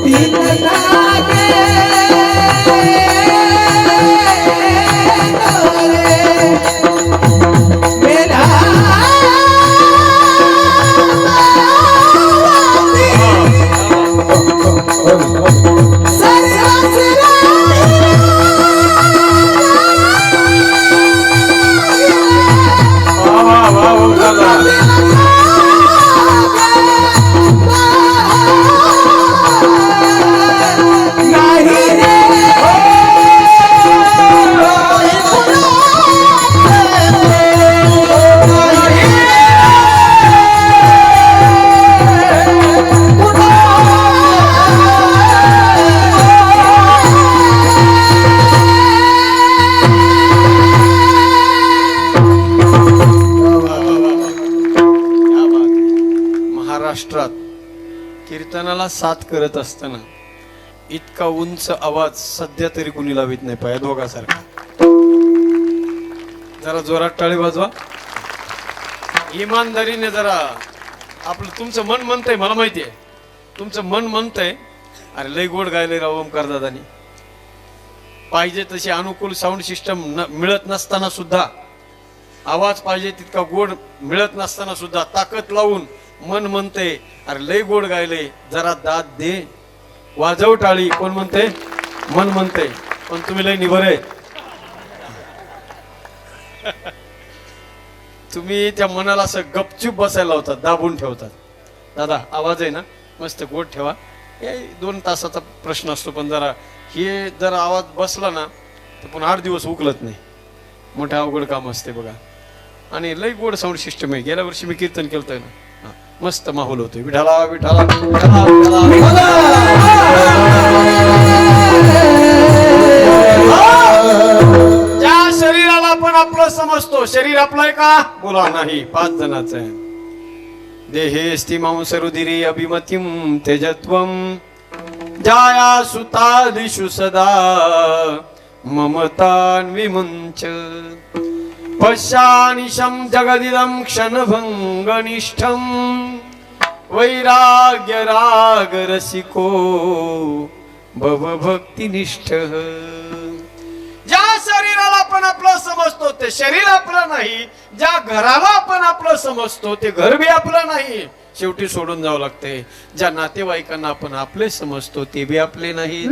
people. कीर्तनाला साथ करत असताना इतका उंच आवाज सध्या तरी कुणी लावित नाही पाया दोघासारखा. जरा जोरात टाळी वाजवा. इमानदारीने जरा आपलं तुमचं मन म्हणतंय मला माहिती आहे तुमचं मन म्हणतंय अरे लय गोड गायले राव ओमकार दादानी. पाहिजे तशी अनुकूल साऊंड सिस्टम न मिळत नसताना सुद्धा आवाज पाहिजे तितका गोड मिळत नसताना सुद्धा ताकद लावून मन म्हणते अरे लय गोड गायले जरा दाद दे. वाजव टाळी कोण म्हणते? मन म्हणते. पण तुम्ही लय निभरे तुम्ही त्या मनाला असं गपचूप बसायला होतात दाबून ठेवतात. दादा आवाज आहे ना? मस्त गोड ठेवा. हे दोन तासाचा प्रश्न असतो पण जरा हे जर आवाज बसला ना तर पण आठ दिवस उकलत नाही. मोठं अवघड काम असते बघा. आणि लई गोड साऊंड सिस्टम आहे. गेल्या वर्षी मी कीर्तन केलतंय ना. मस्त माहोल होतोय. विठाला विठाला विठाला विठाला ज्या शरीराला आपण आपलं समजतो शरीर आपलं आहे का? बोला नाही. पाच जणाचं आहे. देहे स्थिमांसरुधिरे अभिमतिम तेजत्वम जाया सुतादिषु सदा। ममतान्विमुञ्च वैराग्य राग रसिको भव भक्तिनिष्ठ ज्या शरीराला आपण आपलं समजतो ते शरीर आपलं नाही. ज्या घराला आपण आपलं समजतो ते घर बी आपलं नाही. शेवटी सोडून जावं लागते. ज्या नातेवाईकांना आपण आपले समजतो ते बी आपले नाही.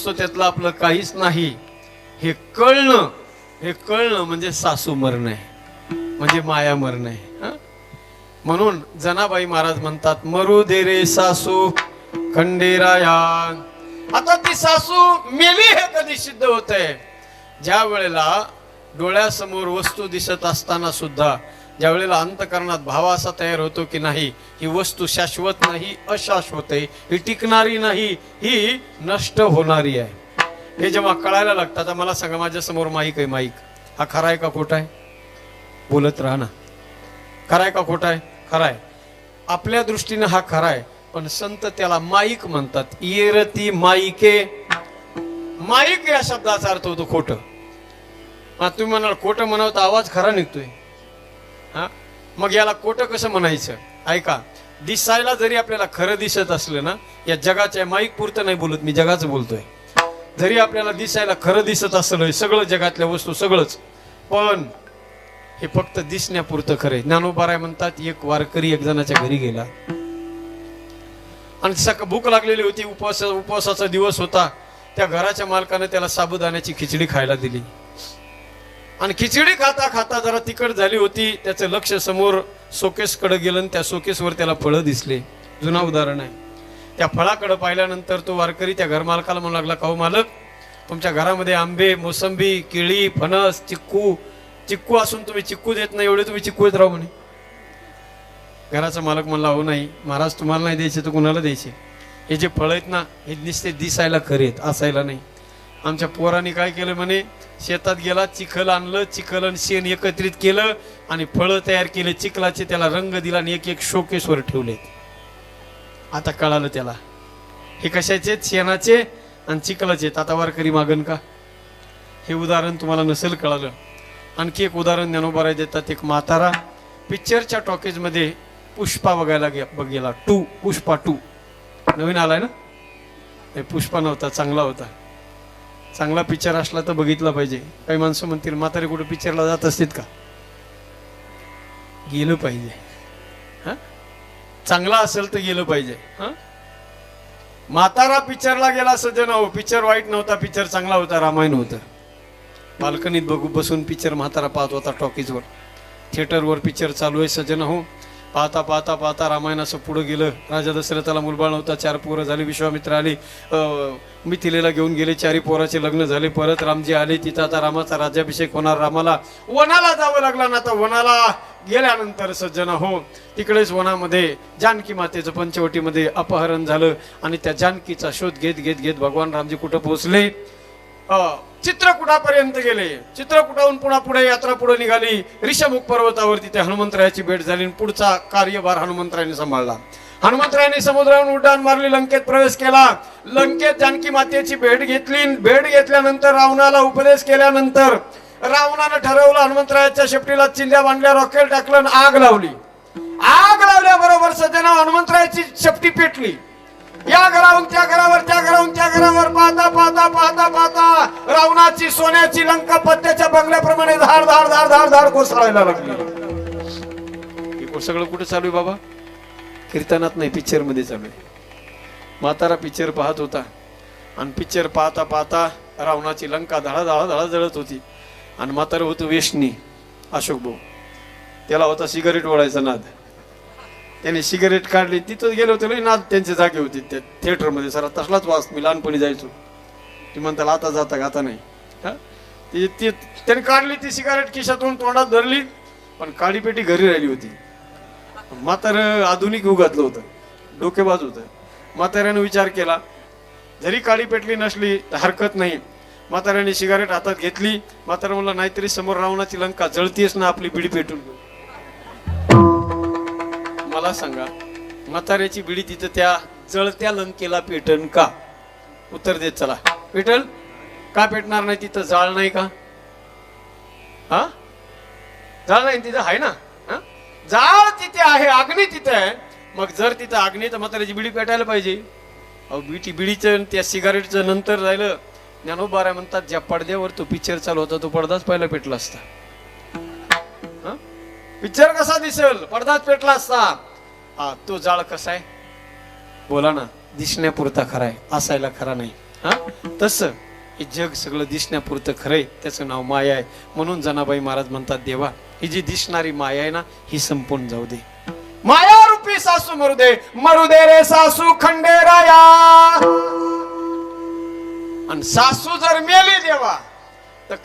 आपलं त्यातलं आपलं काहीच नाही. हे कळणं हे कळणं म्हणजे सासू मरण. आहे म्हणजे माया मरण. आहे म्हणून जनाबाई महाराज म्हणतात मरू दे रे सासू खंडेराया. आता ती सासू मेली हे कधी सिद्ध होत आहे ज्या वेळेला डोळ्यासमोर वस्तू दिसत असताना सुद्धा ज्या वेळेला अंतकरणात भाव असा तयार होतो की नाही ही वस्तू शाश्वत नाही अशाश्वत आहे ही टिकणारी नाही ही नष्ट होणारी आहे. हे जेव्हा कळायला लागतं आता मला सांगा माझ्यासमोर माईक आहे माईक. हा खरा आहे का खोटा आहे? बोलत राहा ना. खरा आहे का खोटा आहे? खरा आहे. आपल्या दृष्टीने हा खरा आहे पण संत त्याला माईक म्हणतात. इयरती माईके. माईक या शब्दाचा अर्थ होतो खोट. तुम्ही म्हणाल खोटं म्हणावं तर आवाज खरा निघतोय. हा? मग याला खोटं कसं म्हणायचं? ऐका दिसायला जरी आपल्याला खरं दिसत असलं ना या जगाच्या माईक पुरतं नाही बोलत मी जगाचं बोलतोय. जरी आपल्याला दिसायला खरं दिसत असलं सगळं जगातल्या वस्तू सगळंच. पण हे फक्त दिसण्यापुरतं खरंय ज्ञानोबाराय म्हणतात एक वारकरी एक जणाच्या घरी गेला. आणि सक भूक लागलेली होती उपवास उपवासाचा दिवस होता. त्या घराच्या मालकाने त्याला साबुदाण्याची खिचडी खायला दिली. आणि खिचडी खाता खाता जरा तिखट झाली होती त्याचं लक्ष समोर सोकेसकडे गेलं आणि त्या सोकेसवर त्याला फळं दिसले. जुना उदाहरण आहे. त्या फळाकडे पाहिल्यानंतर तो वारकरी त्या घरमालकाला म्हणू लागला काऊ मालक तुमच्या घरामध्ये आंबे मोसंबी केळी फणस चिक्कू चिक्कू असून तुम्ही चिक्कू देत नाही एवढे तुम्ही चिक्कू येत राहू म्हणे. घराचा मालक म्हणला हो नाही महाराज तुम्हाला नाही द्यायचे तर कुणाला द्यायचे? हे जे फळ आहेत ना हे नुसते दिसायला खरे आहेत असायला नाही. आमच्या पोरांनी काय केलं म्हणे? शेतात गेला चिखल आणलं चिखल आणि शेण एकत्रित केलं आणि फळं तयार केले चिखलाचे त्याला रंग दिला आणि एक एक शोकेसवर ठेवले. आता कळालं त्याला. हे कशाचे आहेत? शेणाचे आणि चिखलाचे आहेत. आता वारकरी मागन का? हे उदाहरण तुम्हाला नसेल कळालं. आणखी एक उदाहरण ज्ञानोबाराय देतात. एक म्हातारा पिक्चरच्या टॉकीजमध्ये पुष्पा बघायला गे गेला. To Pushpa two. नवीन आलाय ना? हे पुष्पा नव्हता चांगला होता. चांगला पिक्चर असला तर बघितला पाहिजे. काही माणसं म्हणतील म्हातारे कुठे पिक्चरला जात असतील का? गेलं पाहिजे. हा? चांगला असेल तर गेलं पाहिजे. हा? म्हातारा पिक्चरला गेला सज्जन हो पिक्चर वाईट नव्हता पिक्चर चांगला होता रामायण होतं. बाल्कनीत बघू बसून पिक्चर म्हातारा पाहत होता टॉकीजवर. थिएटरवर पिक्चर चालू आहे सज्जन हो. पाहता पाहता पाहता रामायणाचं पुढं गेलं. राजा दशरथाला मुलबाळ नव्हता चार पोरं झाली. विश्वामित्र आली. मिथिलेला घेऊन गेले. चारी पोराचे लग्न झाले. परत रामजी आले. तिथं आता रामाचा राज्याभिषेक होणार. रामाला वनाला जावं लागला ना आता वनाला गेल्यानंतर सज्जन हो तिकडेच वनामध्ये जानकी मातेचं पंचवटीमध्ये अपहरण झालं आणि त्या जानकीचा शोध घेत घेत घेत भगवान रामजी कुठं पोहोचले? चित्रकुटापर्यंत गेले. चित्रकुटाहून पुन्हा पुढे यात्रा पुढे निघाली. ऋषमुख पर्वतावर तिथे हनुमंतरायाची भेट झाली आणि पुढचा कार्यभार हनुमंतरायाने सांभाळला. हनुमंतरायाने समुद्रावरून उड्डाण मारली लंकेत प्रवेश केला. लंकेत जानकी मातेची भेट घेतली. भेट घेतल्यानंतर रावणाला उपदेश केल्यानंतर रावणानं ठरवलं हनुमंतरायाच्या शेपटीला चिंध्या बांधल्या रॉकेल टाकलं आणि आग लावली. आग लावल्याबरोबर सज्जना हनुमंतरायाची शेपटी पेटली. या घराहून त्या घरावर त्या घराहून त्या घरावर. पाहता पाहता पाहता पाहता रावणाची सोन्याची लंका पत्त्याच्या बंगल्याप्रमाणे धाड धाड धाड धाड धाड कोसळायला लागली. हे सगळं कुठे चालू आहे बाबा? कीर्तनात नाही पिक्चरमध्ये चालू आहे. म्हातारा पिक्चर पाहत होता. आणि पिक्चर पाहता पाहता रावणाची लंका धडा धडा धडा जळत होती. आणि म्हातारं होतं वेशनी अशोक भाऊ. त्याला होता सिगारेट ओढायचा नाद. त्याने सिगारेट काढली तिथं गेलो होतो लई नाद त्यांचे जागे होते. त्या थिएटरमध्ये सर तसलाच वास मी लहानपणी जायचो. ती म्हणताला आता जाता का आता नाही. हा? ती ती त्याने काढली ती सिगारेट खिशातून तोंडात धरली पण काळी पेटी घरी राहिली होती. म्हातार आधुनिक युगातलं होतं. डोकेबाज होतं. म्हाताऱ्यानं विचार केला जरी काळी पेटली नसली तर हरकत नाही. म्हाताऱ्याने सिगारेट हातात घेतली. म्हातारा म्हणला नाहीतरी समोर रावणाची लंका जळतीयच ना आपली बिडी पेटून. मला सांगा म्हाताऱ्याची बिडी तिथं त्या जळत्या लंकेला पेटन का? उत्तर देत चला. पेटल? का पेटणार नाही तिथं? जाळ नाही का? हा? जाळ नाही तिथं? आहे ना? जाळ तिथे आहे अग्नी तिथे आहे. मग जर तिथं अग्नी तर म्हाताऱ्याची बिडी पेटायला पाहिजे. अहो बिटी बिडीचं त्या सिगारेटचं नंतर राहिलं. ज्ञानोबाऱ्या म्हणतात ज्या पडद्यावर तो पिक्चर चालू होता तो पडदाच पहिला पेटला असता. पिक्चर कसा दिसेल? पडदाच पेटला असता. हा तो जाळ कसा आहे? बोला ना दिसण्यापुरता खरा आहे असायला खरा नाही. हा? तस हे जग सगळं दिसण्यापुरतं खरंय त्याचं नाव माया आहे. म्हणून जनाबाई महाराज म्हणतात देवा ही जी दिसणारी माया आहे ना ही संपून जाऊ दे. माया रूपी सासू मरुदे मरुदे रे सासू खंडेराया. आणि सासू जर मेली देवा